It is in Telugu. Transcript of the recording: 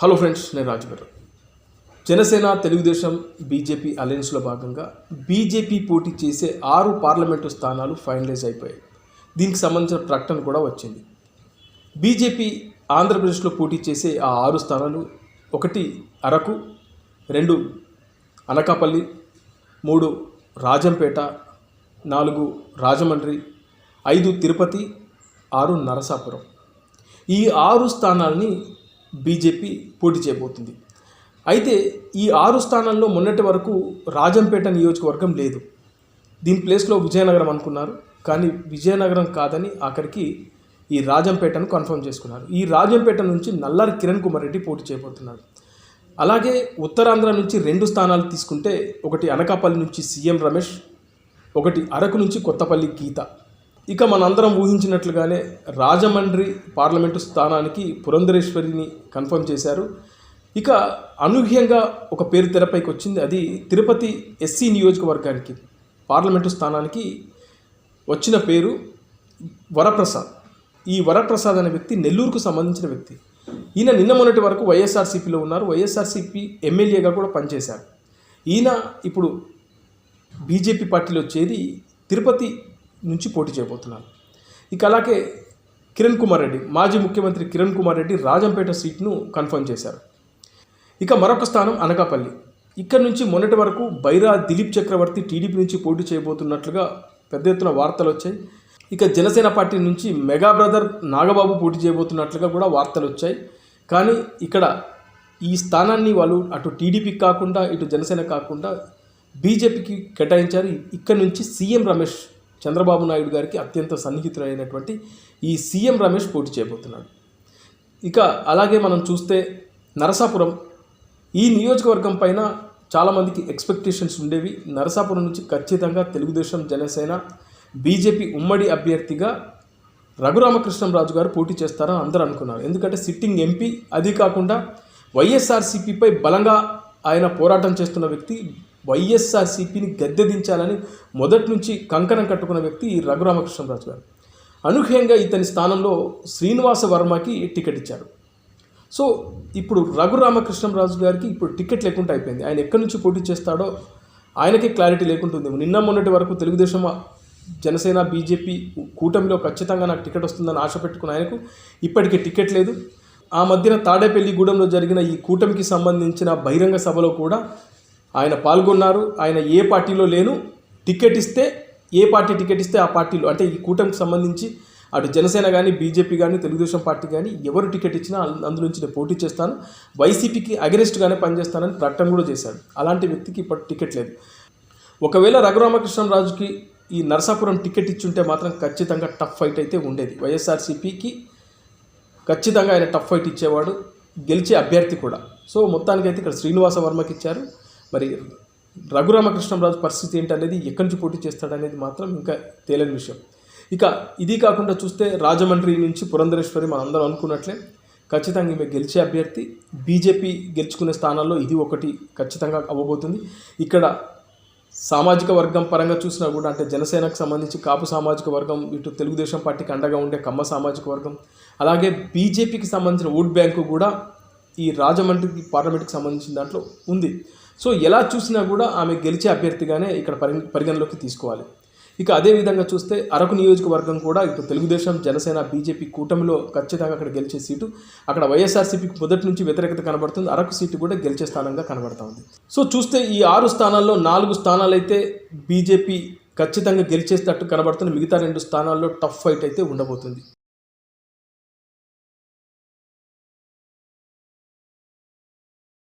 హలో ఫ్రెండ్స్ నేను రాజుగారు జనసేన తెలుగుదేశం బీజేపీ అలయన్స్లో భాగంగా బీజేపీ పోటీ చేసే ఆరు పార్లమెంటు స్థానాలు ఫైనలైజ్ అయిపోయాయి. దీనికి సంబంధించిన ప్రకటన కూడా వచ్చింది. బీజేపీ ఆంధ్రప్రదేశ్లో పోటీ చేసే ఆ ఆరు స్థానాలు ఒకటి అరకు రెండు అనకాపల్లి మూడు రాజంపేట నాలుగు రాజమండ్రి ఐదు తిరుపతి ఆరు నరసాపురం. ఈ ఆరు స్థానాలని బీజేపీ పోటీ చేయబోతుంది. అయితే ఈ ఆరు స్థానాల్లో మొన్నటి వరకు రాజంపేట నియోజకవర్గం లేదు. దీని ప్లేస్లో విజయనగరం అనుకున్నారు. కానీ విజయనగరం కాదని ఆఖరికి ఈ రాజంపేటను కన్ఫర్మ్ చేసుకున్నారు. ఈ రాజంపేట నుంచి నల్లారి కిరణ్ కుమార్ రెడ్డి పోటీ చేయబోతున్నారు. అలాగే ఉత్తరాంధ్ర నుంచి రెండు స్థానాలు తీసుకుంటే ఒకటి అనకాపల్లి నుంచి సీఎం రమేష్ ఒకటి అరకు నుంచి కొత్తపల్లి గీత. ఇక మనందరం ఊహించినట్లుగానే రాజమండ్రి పార్లమెంటు స్థానానికి పురంధరేశ్వరిని కన్ఫర్మ్ చేశారు. ఇక అనూహ్యంగా ఒక పేరు తెరపైకి వచ్చింది. అది తిరుపతి ఎస్సీ నియోజకవర్గానికి పార్లమెంటు స్థానానికి వచ్చిన పేరు వరప్రసాద్. ఈ వరప్రసాద్ అనే వ్యక్తి నెల్లూరుకు సంబంధించిన వ్యక్తి. ఈయన నిన్న మొన్నటి వరకు వైఎస్ఆర్సీపీలో ఉన్నారు. వైఎస్ఆర్సీపీ ఎమ్మెల్యేగా కూడా పనిచేశారు. ఈయన ఇప్పుడు బీజేపీ పార్టీలో చేరి తిరుపతి నుంచి పోటీ చేయబోతున్నారు. ఇక అలాగే కిరణ్ కుమార్ రెడ్డి మాజీ ముఖ్యమంత్రి కిరణ్ కుమార్ రెడ్డి రాజంపేట సీట్ను కన్ఫర్మ్ చేశారు. ఇక మరొక స్థానం అనకాపల్లి. ఇక్కడ నుంచి మొన్నటి వరకు బైరా దిలీప్ చక్రవర్తి టీడీపీ నుంచి పోటీ చేయబోతున్నట్లుగా పెద్ద ఎత్తున వార్తలు వచ్చాయి. ఇక జనసేన పార్టీ నుంచి మెగా బ్రదర్ నాగబాబు పోటీ చేయబోతున్నట్లుగా కూడా వార్తలు వచ్చాయి. కానీ ఇక్కడ ఈ స్థానాన్ని వాళ్ళు అటు టీడీపీకి కాకుండా ఇటు జనసేన కాకుండా బీజేపీకి కేటాయించారు. ఇక్కడ నుంచి సీఎం రమేష్ చంద్రబాబు నాయుడు గారికి అత్యంత సన్నిహితులైనటువంటి ఈ సీఎం రమేష్ పోటీ చేయబోతున్నాడు. ఇక అలాగే మనం చూస్తే నరసాపురం ఈ నియోజకవర్గం పైన చాలామందికి ఎక్స్పెక్టేషన్స్ ఉండేవి. నరసాపురం నుంచి ఖచ్చితంగా తెలుగుదేశం జనసేన బీజేపీ ఉమ్మడి అభ్యర్థిగా రఘురామకృష్ణంరాజు గారు పోటీ చేస్తారని అందరూ అనుకున్నారు. ఎందుకంటే సిట్టింగ్ ఎంపీ అది కాకుండా వైఎస్ఆర్సీపీపై బలంగా ఆయన పోరాటం చేస్తున్న వ్యక్తి వైఎస్ఆర్సీపీని గద్దెదించాలని మొదటి నుంచి కంకణం కట్టుకున్న వ్యక్తి ఈ గారు. అనూహ్యంగా ఇతని స్థానంలో శ్రీనివాస వర్మకి టికెట్ ఇచ్చారు. సో ఇప్పుడు రఘురామకృష్ణరాజు గారికి ఇప్పుడు టికెట్ లేకుండా అయిపోయింది. ఆయన ఎక్కడి నుంచి పోటీ చేస్తాడో ఆయనకే క్లారిటీ లేకుంటుంది నిన్న మొన్నటి వరకు తెలుగుదేశం జనసేన బీజేపీ కూటమిలో ఖచ్చితంగా నాకు టికెట్ వస్తుందని ఆశ పెట్టుకున్న ఆయనకు ఇప్పటికీ టికెట్ లేదు. ఆ మధ్యన తాడేపల్లిగూడెంలో జరిగిన ఈ కూటమికి సంబంధించిన బహిరంగ సభలో కూడా ఆయన పాల్గొన్నారు. ఆయన ఏ పార్టీలో లేను. టికెట్ ఇస్తే ఏ పార్టీ టికెట్ ఇస్తే ఆ పార్టీలో అంటే ఈ కూటమికి సంబంధించి అటు జనసేన కానీ బీజేపీ కానీ తెలుగుదేశం పార్టీ కానీ ఎవరు టికెట్ ఇచ్చినా అందులో నుంచి నేను పోటీ చేస్తాను. వైసీపీకి అగెనిస్ట్గానే పనిచేస్తానని ప్రకటన కూడా చేశాడు. అలాంటి వ్యక్తికి ఇప్పటి టికెట్ లేదు. ఒకవేళ రఘురామకృష్ణరాజుకి ఈ నరసాపురం టికెట్ ఇచ్చుంటే మాత్రం ఖచ్చితంగా టఫ్ ఫైట్ అయితే ఉండేది. వైఎస్ఆర్సీపీకి ఖచ్చితంగా ఆయన టఫ్ ఫైట్ ఇచ్చేవాడు. గెలిచే అభ్యర్థి కూడా. సో మొత్తానికైతే ఇక్కడ శ్రీనివాస వర్మకి ఇచ్చారు. మరి రఘురామకృష్ణరాజు పరిస్థితి ఏంటనేది ఎక్కడి నుంచి పోటీ చేస్తాడనేది మాత్రం ఇంకా తేలని విషయం. ఇక ఇది కాకుండా చూస్తే రాజమండ్రి నుంచి పురంధరేశ్వరి మనం అందరం అనుకున్నట్లే ఖచ్చితంగా ఈమె గెలిచే అభ్యర్థి బీజేపీ గెలుచుకునే స్థానాల్లో ఇది ఒకటి ఖచ్చితంగా అవ్వబోతుంది. ఇక్కడ సామాజిక వర్గం పరంగా చూసినా కూడా అంటే జనసేనకు సంబంధించి కాపు సామాజిక వర్గం ఇటు తెలుగుదేశం పార్టీకి అండగా ఉండే కమ్మ సామాజిక వర్గం అలాగే బీజేపీకి సంబంధించిన ఓట్ బ్యాంకు కూడా ఈ రాజమండ్రికి పార్లమెంట్కి సంబంధించిన దాంట్లో ఉంది. సో ఎలా చూసినా కూడా ఆమె గెలిచే అభ్యర్థిగానే ఇక్కడ పరి పరిగణలోకి తీసుకోవాలి. ఇక అదే విధంగా చూస్తే అరకు నియోజకవర్గం కూడా ఇప్పుడు తెలుగుదేశం జనసేన బీజేపీ కూటమిలో ఖచ్చితంగా అక్కడ గెలిచే సీటు అక్కడ వైఎస్ఆర్సీపీకి మొదటి నుంచి వ్యతిరేకత కనబడుతుంది. అరకు సీటు కూడా గెలిచే స్థానంగా కనబడతా ఉంది. సో చూస్తే ఈ ఆరు స్థానాల్లో నాలుగు స్థానాలు అయితే బీజేపీ ఖచ్చితంగా గెలిచేటట్టు కనబడుతుంది. మిగతా రెండు స్థానాల్లో టఫ్ ఫైట్ అయితే ఉండబోతుంది.